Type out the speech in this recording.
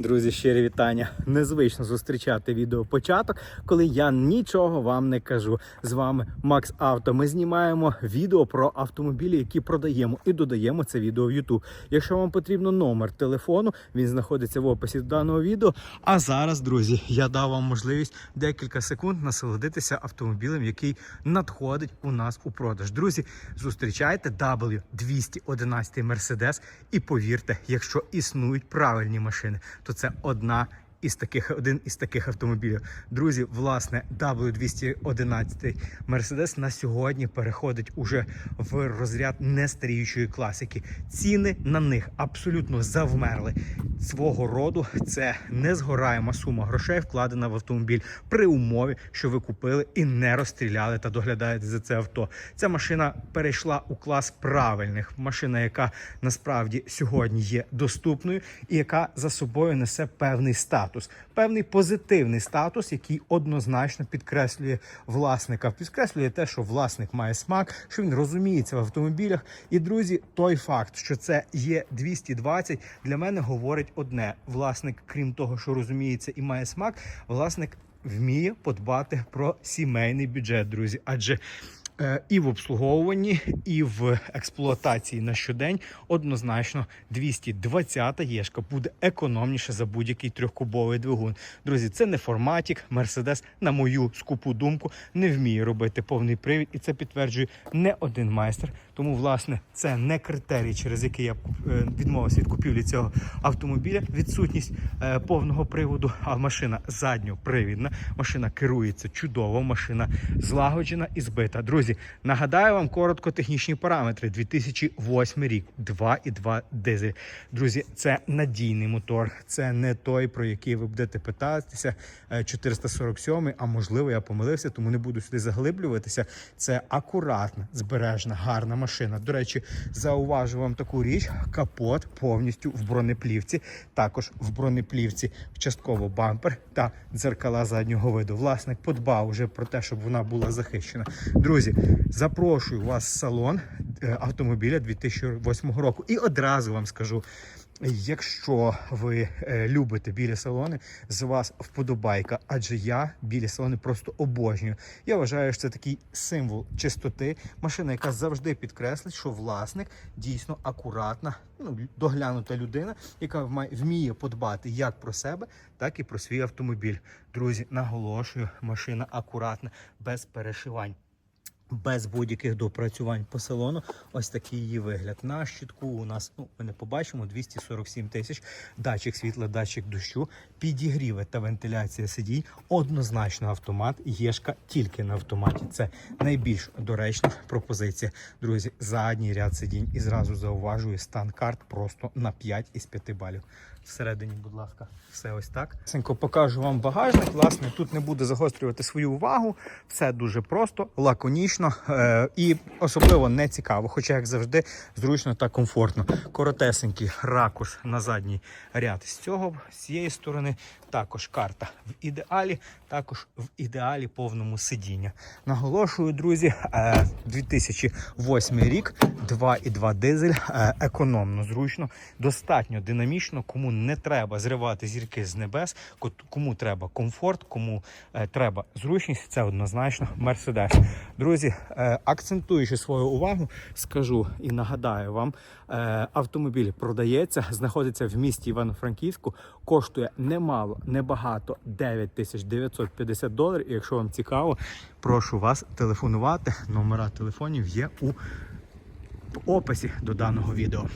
Друзі, щирі вітання. Незвично зустрічати відео початок, коли я нічого вам не кажу. З вами Макс Авто. Ми знімаємо відео про автомобілі, які продаємо, і додаємо це відео в YouTube. Якщо вам потрібно номер телефону, він знаходиться в описі до даного відео. А зараз, друзі, я дав вам можливість декілька секунд насолодитися автомобілем, який надходить у нас у продаж. Друзі, зустрічайте W211 Mercedes і повірте, якщо існують правильні машини, то це одна із таких один із таких автомобілів. Друзі, власне, W211 Mercedes на сьогодні переходить уже в розряд нестаріючої класики. Ціни на них абсолютно завмерли. Свого роду це незгораєма сума грошей, вкладена в автомобіль при умові, що ви купили і не розстріляли та доглядаєте за це авто. Ця машина перейшла у клас правильних. Машина, яка насправді сьогодні є доступною, і яка за собою несе певний статус, певний позитивний статус, який однозначно підкреслює власника. Підкреслює те, що власник має смак, що він розуміється в автомобілях. І друзі, той факт, що це є 220, для мене говорить одне: власник, крім того, що розуміється і має смак, власник вміє подбати про сімейний бюджет, друзі. Адже і в обслуговуванні, і в експлуатації на щодень однозначно 220 єшка буде економніше за будь-який трьохкубовий двигун. Друзі, це не форматік. Мерседес, на мою скупу думку, не вміє робити повний привід, і це підтверджує не один майстер. Тому, власне, це не критерій, через який я е, відмовився від купівлі цього автомобіля. Відсутність е, повного приводу, а машина задньопривідна, машина керується чудово, машина злагоджена і збита. Друзі, нагадаю вам коротко технічні параметри. 2008 рік, 2,2 дизель. Друзі, це надійний мотор. Це не той, про який ви будете питатися. е, 447, а можливо, я помилився, тому не буду сюди заглиблюватися. Це акуратна, збережна, гарна машина. До речі, зауважу вам таку річ: капот повністю в бронеплівці. Також в бронеплівці частково бампер та дзеркала заднього виду. Власник подбав уже про те, щоб вона була захищена. Друзі, запрошую вас в салон е, автомобіля 2008 року. І одразу вам скажу. Якщо ви е, любите білі салони, з вас вподобайка, адже я білі салони просто обожнюю. Я вважаю, що це такий символ чистоти. Машина, яка завжди підкреслить, що власник дійсно акуратна, ну доглянута людина, яка вміє подбати як про себе, так і про свій автомобіль. Друзі, наголошую, машина акуратна, без перешивань. Без будь-яких допрацювань по салону, ось такий її вигляд. На щитку у нас, ну ми не побачимо, 247 тисяч, датчик світла, датчик дощу, підігріви та вентиляція сидінь. Однозначно автомат, єшка тільки на автоматі. Це найбільш доречна пропозиція. Друзі, задній ряд сидінь і зразу зауважую, стан карт просто на 5 із 5 балів. Всередині, будь ласка, все ось так. Сенько покажу вам багажник. Власне, тут не буде загострювати свою увагу. Все дуже просто, лаконічно е- і особливо не цікаво, хоча, як завжди, зручно та комфортно. Коротесенький ракурс на задній ряд з цього, з цієї сторони. Також карта в ідеалі, також в ідеалі повному сидіння. Наголошую, друзі, е, 2008 рік, 2,2 дизель, е, економно, зручно, достатньо динамічно. Кому не треба зривати зірки з небес, кому треба комфорт, кому е, треба зручність, це однозначно Мерседес. Друзі, е, акцентуючи свою увагу, скажу і нагадаю вам, е, автомобіль продається, знаходиться в місті Івано-Франківську, коштує немало, небагато 9950 доларів. І якщо вам цікаво, прошу вас телефонувати. Номера телефонів є у описі до даного відео.